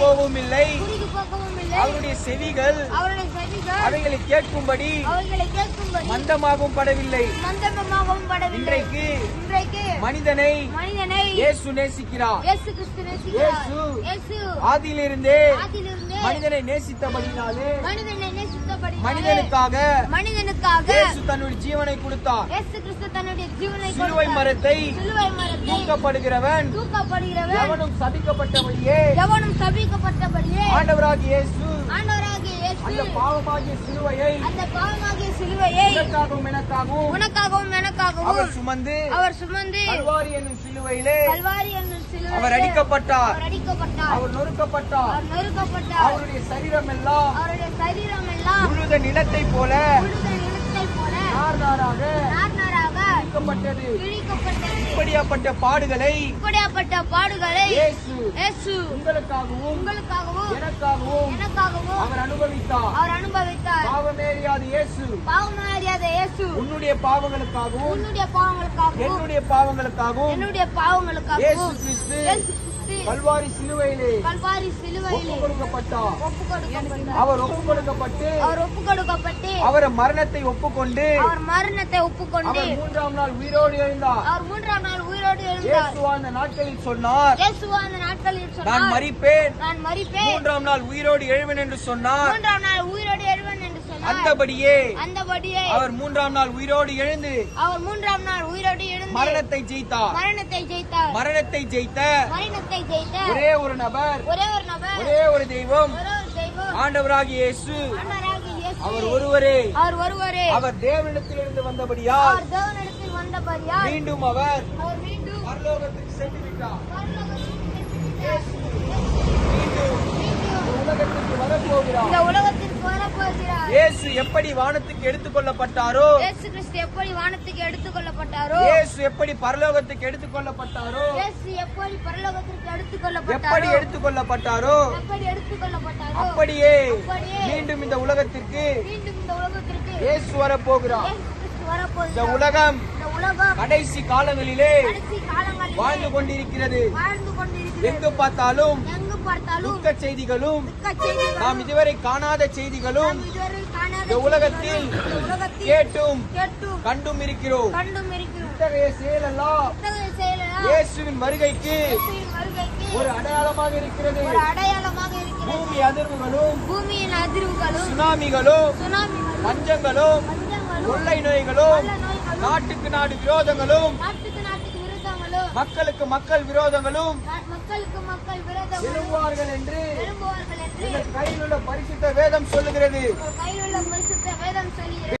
போகவும் இல்லை அவருடைய செவிகள் அவைகளை கேட்கும்படி மந்தமாகவும் படவில்லை. இன்றைக்கு மனிதனை இயேசு நேசிக்கிறார். இயேசு ஆதியிலிருந்தே மனிதனை நேசித்தபடினாலே மனிதனுக்காக மனிதனுக்காக இயேசு தன்னுடைய ஜீவனை கொடுத்தார். இயேசு கிறிஸ்து தன்னுடைய ஜீவனை சிலுவை. மரத்தை சிலுவை மரத்தை தூக்கப்படுகிறவன். தூக்கப்படுகிறவன். எவனும் சபிக்கப்பட்டபடியே எவனும் சபிக்கப்பட்டபடியே ஆண்டவராகிய இயேசு ஆண்டவராகிய அந்த இயேசு பாவமாகிய சிலுவையை அந்த பாவமாகிய சிலுவையை உனக்காகவும் எனக்காகவும் உனக்காகவும் எனக்காகவும் அவர் சுமந்து அவர் சுமந்து கல்வாரி என்னும் சிலுவையிலே கல்வாரி என்னும் சிலுவையில் அவர் அடிக்கப்பட்டார். அவர் அடிக்கப்பட்டார். அவர் நொறுக்கப்பட்டார். அவர் நொறுக்கப்பட்டார். அவருடைய சரீரம் எல்லாம் அவருடைய சரீரம் எல்லாம் உழுத நிலத்தை போல உழுத கிழிக்கப்பட்டது இப்படியாப்பட்ட பாடுகளை இப்படியாப்பட்ட பாடுகளை இயேசு இயேசு உங்களுக்காகவும் உங்களுக்காகவும் எனக்காகவும் எனக்காகவும் அவர் அனுபவித்தார். அவர் அனுபவித்தார். பாவமேறியாத இயேசு பாவமறியாத இயேசு உன்னுடைய பாவங்களுக்காகவும் உன்னுடைய பாவங்களுக்காகவும் என்னுடைய பாவங்களுக்காகவும் என்னுடைய பாவங்களுக்காகவும் இயேசு கிறிஸ்து கல்வாரி சிலுவையிலே கல்வாரி சிலுவையிலே கொடுக்கப்பட்டார் அவர் ஒப்பு கொடுக்கப்பட்டு அவர் ஒப்பு கொடுக்கப்பட்டு அவர் மரணத்தை ஒப்புக்கொண்டு அவர் மரணத்தை ஒப்புக்கொண்டு அவர் மூன்றாம் நாள் உயிரோடு எழுந்தார். அவர் மூன்றாம் நாள் உயிரோடு எழுந்தார். இயேசு அந்த நாட்களில் சொன்னார். இயேசுவா அந்த நாட்களில் நான் சொன்னார். மரிப்பேன். நான் மரிப்பேன். மூன்றாம் நாள் உயிரோடு எழுவேன் என்று சொன்னார். மூன்றாம் நாள் உயிரோடு எழுவேன் என்று சொன்னார் அந்தபடியே அந்தபடியே அவர் மூன்றாம் நாள் உயிரோடு எழுந்து அவர் மூன்றாம் நாள் உயிரோடு எழுந்து மரணத்தை ஜெயித்தார். மரணத்தை ஜெயித்தார். மரணத்தை ஜெயித்த மரணத்தை ஜெயித்த ஒரே ஒரு நபர் ஒரே ஒரு நபர் ஒரே ஒரு தெய்வம். ஆண்டவராகிய இயேசு. அவர் ஒருவரே. அவர் ஒருவரே. அவர் தேவனிடத்திலிருந்து வந்தபடியால் அவர் தேவனிடத்தில் வந்தபடியால் மீண்டும் அவர் அவர் மீண்டும் பரலோகத்துக்கு சென்று விட்டார் மீண்டும் உலகத்துக்கு வரப்போகிறார் இந்த உலகத்திற்கு வரப்போகிறார் இயேசு எப்படி வானத்துக்கு எடுத்துக் கொள்ளப்பட்டாரோ இயேசு கிறிஸ்து எப்படி வானத்துக்கு எடுத்துக் கொள்ளப்பட்டாரோ இயேசு எப்படி பரலோகத்துக்கு எடுத்துக் கொள்ளப்பட்டாரோ இயேசு எப்படி பரலோகத்திற்கு எடுத்துக் எப்படி கொள்ளப்பட்டாரோ எடுத்துக் கொள்ளப்பட்டாரோ எப்படி எடுத்துக் கொள்ளப்பட்டாரோ அப்படியே மீண்டும் இந்த உலகத்திற்கு மீண்டும் இந்த உலகத்திற்கு இயேசு இயேசு கிறிஸ்து இந்த உலகம் கடைசி காலங்களிலே வாழ்ந்து கொண்டிருக்கிறது. எங்கு பார்த்தாலும் துக்க செய்திகளும் நாம் இதுவரை காணாத செய்திகளும் இந்த உலகத்தில் கேட்டும் கண்டும் இருக்கிறோம். இத்தகைய செயலெல்லாம் இயேசுவின் வருகைக்கு ஒரு அடையாளமாக இருக்கிறது. பூமி அதிர்வுகளும் பூமியின் அதிர்வுகளும் சுனாமிகளும் பஞ்சங்களும் கொள்ளை நோய்களும் நாட்டுக்கு நாடு விரோதங்களும் மக்களுக்கு மக்கள் விரோதங்களும் மக்களுக்கு மக்கள் விரோதங்களும் எழும்புவார்கள் என்று எழும்புவார்கள் என்று கையில் உள்ள பரிசுத்த வேதம் சொல்லுகிறது. கையில் உள்ள பரிசுத்த வேதம் சொல்கிறது